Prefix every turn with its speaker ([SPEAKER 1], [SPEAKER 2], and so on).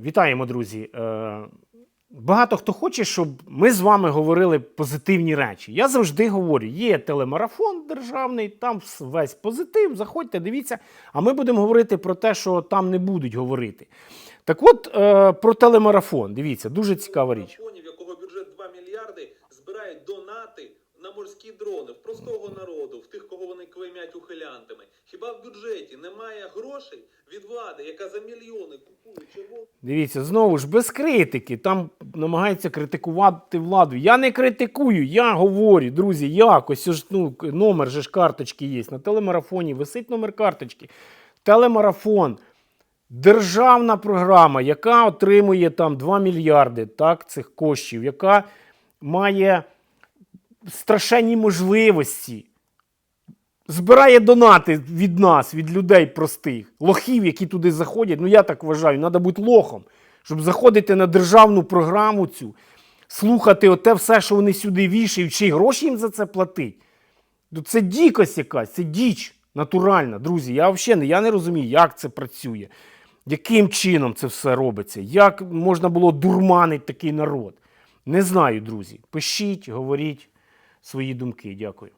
[SPEAKER 1] Вітаємо, друзі. Е, Багато хто хоче, щоб ми з вами говорили позитивні речі. Я завжди говорю: є телемарафон державний, там весь позитив. Заходьте, дивіться. А ми будемо говорити про те, що там не будуть говорити. Так от, е, про телемарафон. Дивіться, дуже цікава річ.
[SPEAKER 2] в якого бюджет 2 мільярди, збирають донати на морські дрони в простого народу, в тих, кого вони клеймять ухилянтами. Хіба в бюджеті немає грошей від влади, яка за мільйони купує червону?
[SPEAKER 1] Дивіться, знову ж без критики. Там намагаються критикувати владу. Я не критикую, я говорю, друзі, як ось ж, ну, номер же ж карточки є. На телемарафоні висить номер карточки. Телемарафон. Державна програма, яка отримує там 2 мільярди так, цих коштів, яка має страшенні можливості збирає донати від нас, від людей простих, лохів, які туди заходять. Ну я так вважаю, треба бути лохом, щоб заходити на державну програму цю, слухати оте все, що вони сюди вішають, чи гроші їм за це платить. Ну, Це дікость якась, це діч натуральна, друзі. Я взагалі не, я не розумію, як це працює, яким чином це все робиться, як можна було дурманити такий народ. Не знаю, друзі. Пишіть, говоріть свої думки. Дякую.